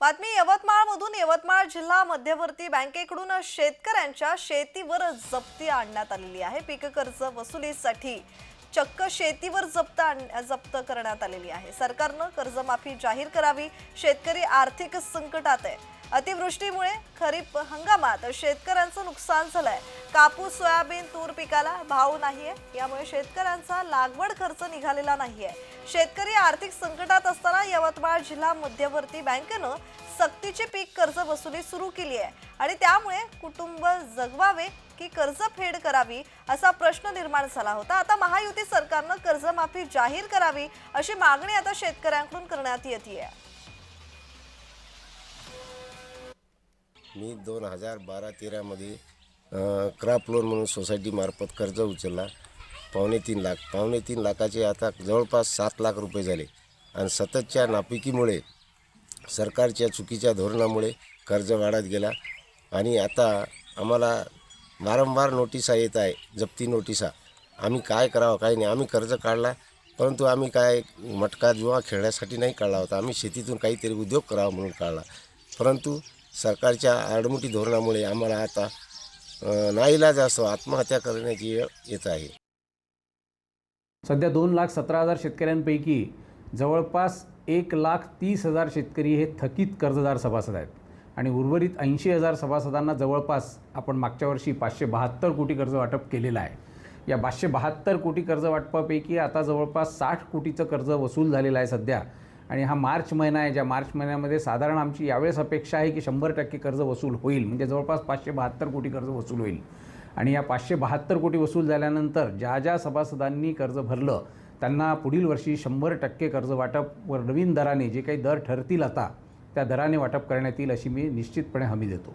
बातमी यवतमाळमधून. यवतमाळ जिल्हा मध्यवर्ती बँकेकडून शेतकऱ्यांच्या शेतीवर जप्ती आणण्यात आलेली आहे. पीक कर्ज वसुलीसाठी चक्क शेतीवर जप्त जप्त करण्यात आलेली आहे. सरकारनं कर्जमाफी जाहीर करावी. शेतकरी आर्थिक संकटात आहे. अतिवृष्टीमुळे खरीप हंगामात शेतकऱ्यांचं नुकसान झालंय. कापूस सोयाबीन तूर पिकाला भाव नाहीये. यामुळे शेतकऱ्यांचा लागवड खर्च निघालेला नाहीये. शेतकरी आर्थिक संकटात असताना यवतमाळ जिल्हा मध्यवर्ती बँकेनं सक्तीची पीक कर्ज वसुली सुरू केली आहे आणि त्यामुळे कुटुंब जगवावे की कर्ज फेड करावी असा प्रश्न निर्माण झाला होता. आता महायुती सरकारनं कर्जमाफी जाहीर करावी अशी मागणी आता शेतकऱ्यांकडून करण्यात येते मी दोन हजार बारा तेरामध्ये क्राप लोन म्हणून सोसायटीमार्फत कर्ज उचलला. पावणे तीन लाख. पावणे तीन लाखाचे आता जवळपास सात लाख रुपये झाले. आणि सततच्या नापिकीमुळे सरकारच्या चुकीच्या धोरणामुळे कर्ज वाढत गेला. आणि आता आम्हाला वारंवार नोटिसा येत आहे जप्ती नोटिसा. आम्ही काय करावं काय नाही. आम्ही कर्ज काढला परंतु आम्ही काय मटका जुवा खेळण्यासाठी नाही काढला होता. आम्ही शेतीतून काहीतरी उद्योग करावा म्हणून काढला. परंतु सरकारच्या आडमुठी धोरणामुळे आम्हाला आता नाईलाज असतो आत्महत्या करण्याची वेळ येत आहे. सध्या दोन लाख सतरा हजार शेतकऱ्यांपैकी जवळपास एक लाख तीस हजार शेतकरी हे थकीत कर्जदार सभासद आहेत. आणि उर्वरित ऐंशी हजार सभासदांना जवळपास आपण मागच्या वर्षी पाचशे बहात्तर कोटी कर्ज वाटप केलेलं आहे. या पाचशे बहात्तर कोटी कर्ज वाटपापैकी आता जवळपास साठ कोटीचं कर्ज वसूल झालेलं आहे सध्या. आणि हा मार्च महिना आहे ज्या मार्च महिन्यामध्ये साधारण आमची यावेळेस अपेक्षा आहे की शंभर टक्के कर्ज वसूल होईल. म्हणजे जवळपास पाचशे बहात्तर कोटी कर्ज वसूल होईल. आणि या पाचशे बहात्तर कोटी वसूल झाल्यानंतर ज्या ज्या सभासदांनी कर्ज भरलं त्यांना पुढील वर्षी शंभर टक्के कर्ज वाटप व नवीन दराने जे काही दर ठरतील आता त्या दराने वाटप करण्यात येईल अशी मी निश्चितपणे हमी देतो.